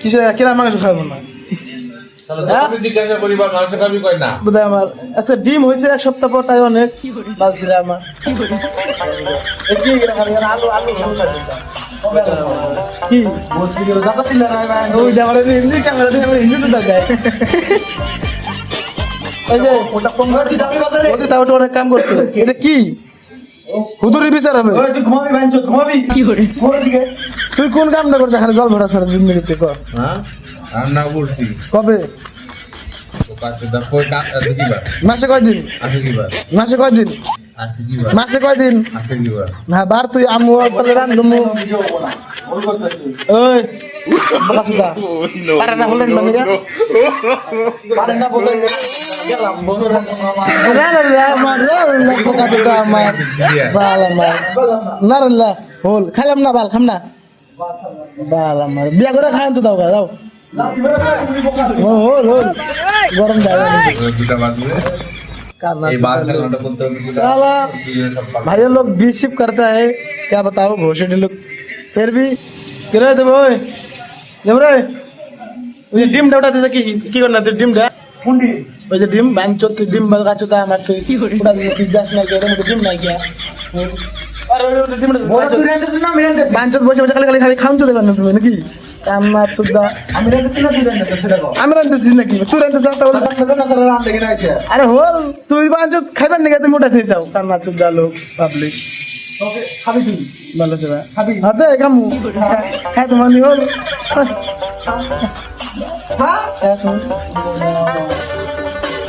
কিসে কিরা মাংস খাব না। তাহলে তুমি জিজ্ঞাসা মাংস খাবি কয় না? বোধহয় আমার আচ্ছা ডিম হয়েছে এক সপ্তাহ পর তাই অনেক আমার। আলু আলু ওই হিন্দি ক্যামেরা দিয়ে হিন্দি যে ওটা তো অনেক কাম করছে। এটা কি? হুদুরি বিচার হবে। তুই কোন কামটা করছিস? এখানে জল ভরা সারা জিন্দগিতে কর হ্যাঁ? রান্না করছি। কবে? কি মাসে কয়দিন? কি মাসে কয়দিন? কি মাসে কয়দিন? আছে বার? না বার তুই আমু বলে রান দমু ওই বলা সুদা। পারে না বলেন মানে আমার পোকা দুটা আমার বাল আমার না রান্না হল খাইলাম না বাল খাম না বাল আমার বিয়া করে খাইন তো দাও গা, দাও ও, হল হল গরম দাও ওই দুটা বাজবে কান্না এই বাল চালানোটা বলতে হবে কি साला भाई लोग बीस शिप करता है क्या बताओ घोषणी लोग फिर भी किरे दे बोय जब रे ওই ডিম ডাউটা দিছে কি কি করনা তুই ডিম দা ফুন্ডি ওই যে ডিম বাঞ্চো তুই ডিম বাগা চোদা আমার তুই পুরা দিছে তুই যাস না কেরে মতো ডিম নাই গিয়া। আরে ওই ওই ডিম বাঞ্চো বসে বসে খালি খালি খালি খাউন চলে না তুমি নাকি? কান্না চোদা আমি রান্তেছি না তুই আমি রান্তেছি নাকি? তুই রান্তেছিস তাহলে আরে হল তুই বাঞ্চো খাইবার নাকি? তুমি ওটা খেয়ে যাও। কান্না চোদা লোক পাবলিক খাবি তুই? ভালো আছে খাবি? হাতে কামু হ্যাঁ তোমার হল। হ্যাঁ?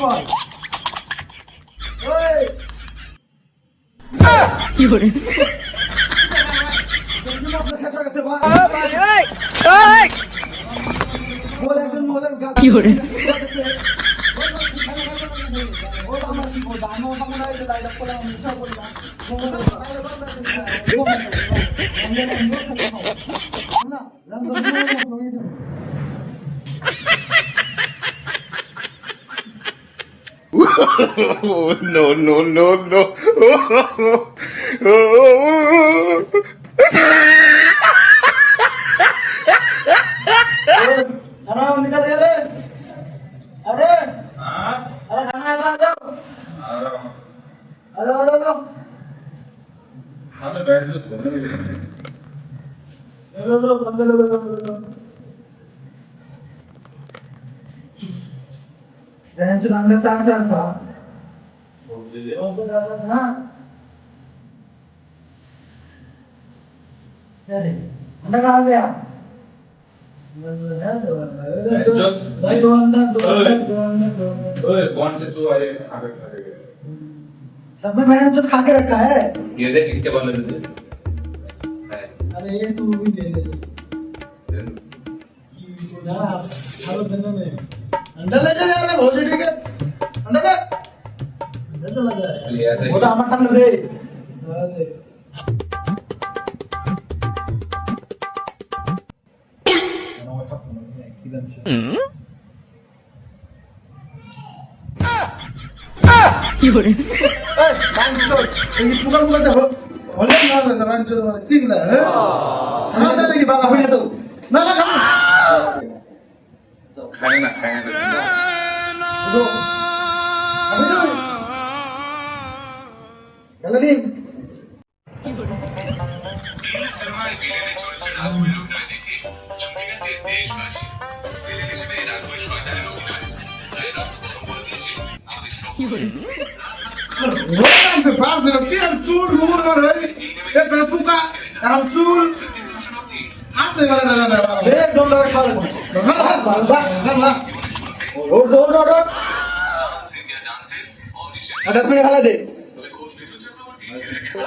পর কি করে? কি করে? no, no, no, no. Hello, hello, hello, hello, hello. त्यांची मागण्या चालतात का कहा गया भाई दो अंदर दो ओए कौन से चूहा ये खा के रखा है सब में मैंने तो खा के रखा है ये देख इसके बाल में अरे ये तू भी दे दे ना आप खालो धंधा में अंडा ले जा रहा है बहुत ठीक है अंडा दे अंडा चला जाए ये ऐसे वो तो हमारा खाना दे दे এই বাঞ্চো এই পুকাল পুকাল দেখো হলে না দাদা বাঞ্চো মানে তিগলা হ্যাঁ না দাদা কি বালা হইনা তো না না খায় না খায় না কি করে Volante, padre, che al sul, murmure, e per buca, al sul, Eh, lo khalo. Khalo, khalo, khalo. ওর ওর ওর ওর। আঠাশ মিনিট খেলা দে